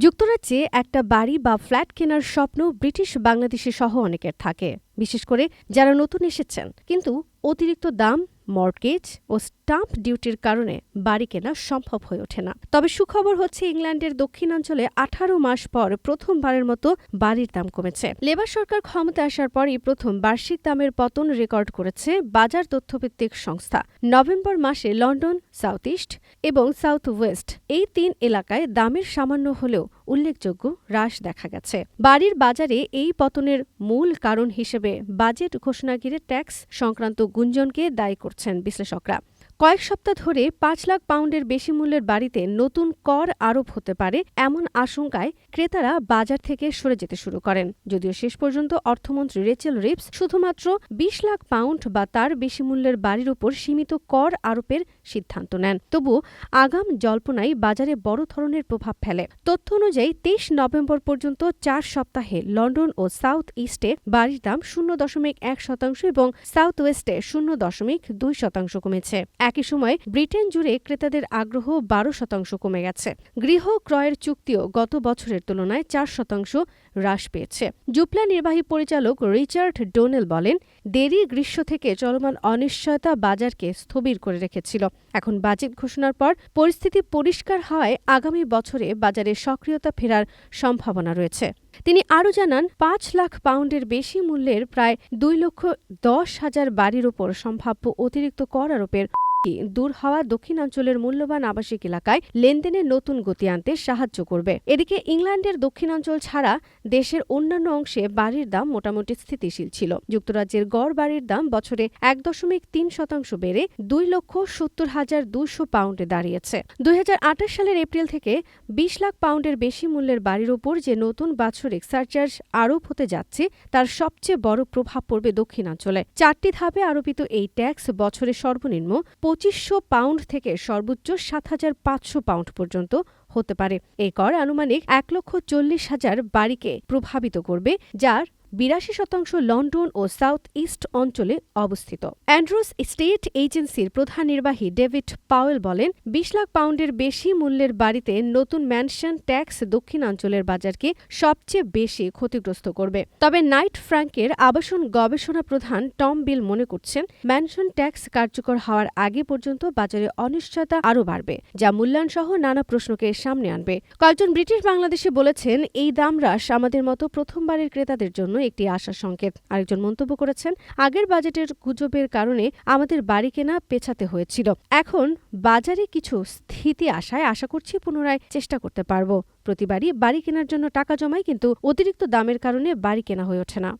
যুক্তরাজ্যে একটা বাড়ি বা ফ্ল্যাট কেনার স্বপ্ন ব্রিটিশ বাংলাদেশি সহ অনেকের থাকে, বিশেষ করে যারা নতুন এসেছেন। কিন্তু অতিরিক্ত দাম মর্টগেজ ও স্টাম্প ডিউটির কারণে বাড়ি কেনা সম্ভব হয়ে ওঠে না। তবে সুখবর হচ্ছে ইংল্যান্ডের দক্ষিণাঞ্চলে আঠারো মাস পর প্রথমবারের মতো বাড়ির দাম কমেছে। লেবার সরকার ক্ষমতা আসার পরই প্রথম বার্ষিক দামের পতন রেকর্ড করেছে বাজার তথ্যভিত্তিক সংস্থা। নভেম্বর মাসে লন্ডন, সাউথ ইস্ট এবং সাউথ ওয়েস্ট এই তিন এলাকায় দামের সামান্য হলেও উল্লেখযোগ্য হ্রাস দেখা গেছে। বাড়ির বাজারে এই পতনের মূল কারণ হিসেবে বাজেট ঘোষণা ঘিরে ট্যাক্স সংক্রান্ত গুঞ্জনকে দায়ী করছেন বিশ্লেষকরা। কয়েক সপ্তাহ ধরে পাঁচ লাখ পাউন্ডের বেশি মূল্যের বাড়িতে নতুন কর আরোপ হতে পারে এমন আশঙ্কায় ক্রেতারা বাজার থেকে সরে যেতে শুরু করেন। যদিও শেষ পর্যন্ত অর্থমন্ত্রী রেচেল রিপস শুধুমাত্র বিশ লাখ পাউন্ড বা তার বেশি মূল্যের বাড়ির উপর সীমিত কর আরোপের সিদ্ধান্ত নেন। তবু আগাম জল্পনাই বাজারে বড় ধরনের প্রভাব ফেলে। তথ্য অনুযায়ী তেইশ নভেম্বর পর্যন্ত চার সপ্তাহে লন্ডন ও সাউথ ইস্টে বাড়ির দাম শূন্য দশমিক এক শতাংশ এবং সাউথ ওয়েস্টে শূন্য দশমিক দুই শতাংশ কমেছে। একই সময় ব্রিটেন জুড়ে ক্রেতাদের আগ্রহ বারো শতাংশ কমে গেছে। গৃহ ক্রয়ের চুক্তিও গত বছরের তুলনায় চার শতাংশ হ্রাস পেয়েছে। জুপলা নির্বাহী পরিচালক রিচার্ড ডোনেল বলেন, দেরি গ্রীষ্ম থেকে চলমান অনিশ্চয়তা বাজারকে স্থবির করে রেখেছিল। এখন বাজেট ঘোষণার পর পরিস্থিতি পরিষ্কার হওয়ায় আগামী বছরে বাজারে সক্রিয়তা ফেরার সম্ভাবনা রয়েছে। তিনি আরও জানান, পাঁচ লাখ পাউন্ডের বেশি মূল্যের প্রায় দুই লক্ষ দশ হাজার বাড়ির ওপর সম্ভাব্য অতিরিক্ত কর আরোপের দূর হওয়া দক্ষিণাঞ্চলের মূল্যবান আবাসিক এলাকায় লেনদেনে নতুন গতি আনতে সাহায্য করবে। এদিকে ইংল্যান্ডের দক্ষিণাঞ্চল ছাড়া দেশের অন্যান্য অংশে বাড়ির দাম মোটামুটি স্থিতিশীল ছিল। যুক্তরাজ্যের গড় বাড়ির দাম বছরে এক দশমিক তিন শতাংশ বেড়ে দুই লক্ষ সত্তর হাজার দুশো পাউন্ডে দাঁড়িয়েছে। দুই হাজার আঠাশ সালের এপ্রিল থেকে বিশ লাখ পাউন্ডের বেশি মূল্যের বাড়ির ওপর যে নতুন বাৎসরিক সারচার্জ আরোপ হতে যাচ্ছে, তার সবচেয়ে বড় প্রভাব পড়বে দক্ষিণাঞ্চলে। চারটি ধাপে আরোপিত এই ট্যাক্স বছরে সর্বনিম্ন পঁচিশশো পাউন্ড থেকে সর্বোচ্চ সাত হাজার পাঁচশো পাউন্ড পর্যন্ত হতে পারে। এই কর আনুমানিক এক লক্ষ চল্লিশ হাজার বাড়িকে প্রভাবিত করবে, যার বিরাশি শতাংশ লন্ডন ও সাউথ ইস্ট অঞ্চলে অবস্থিত। অ্যান্ড্রুস স্টেট এজেন্সির প্রধান নির্বাহী ডেভিড পাওয়েল বলেন, বিশ লাখ পাউন্ডের বেশি মূল্যের বাড়িতে নতুন ম্যানশন ট্যাক্স দক্ষিণাঞ্চলের বাজারকে সবচেয়ে বেশি ক্ষতিগ্রস্ত করবে। তবে নাইট ফ্র্যাঙ্কের আবাসন গবেষণা প্রধান টম বিল মনে করছেন, ম্যানশন ট্যাক্স কার্যকর হওয়ার আগে পর্যন্ত বাজারে অনিশ্চয়তা আরও বাড়বে, যা মূল্যায়ন সহ নানা প্রশ্নকে সামনে আনবে। কয়েকজন ব্রিটিশ বাংলাদেশে বলেছেন, এই দাম হ্রাস আমাদের মতো প্রথমবারের ক্রেতাদের জন্য একটি আশার সংকেত। আরেকজন মন্তব্য করেছেন, আগের বাজেটের গুজবের কারণে আমাদের বাড়ি কেনা পেছাতে হয়েছিল। এখন বাজারে কিছু স্থিতি আশায় আশা করছি পুনরায় চেষ্টা করতে পারব। প্রতিবারই বাড়ি কেনার জন্য টাকা জমাই কিন্তু অতিরিক্ত দামের কারণে বাড়ি কেনা হয়ে ওঠে না।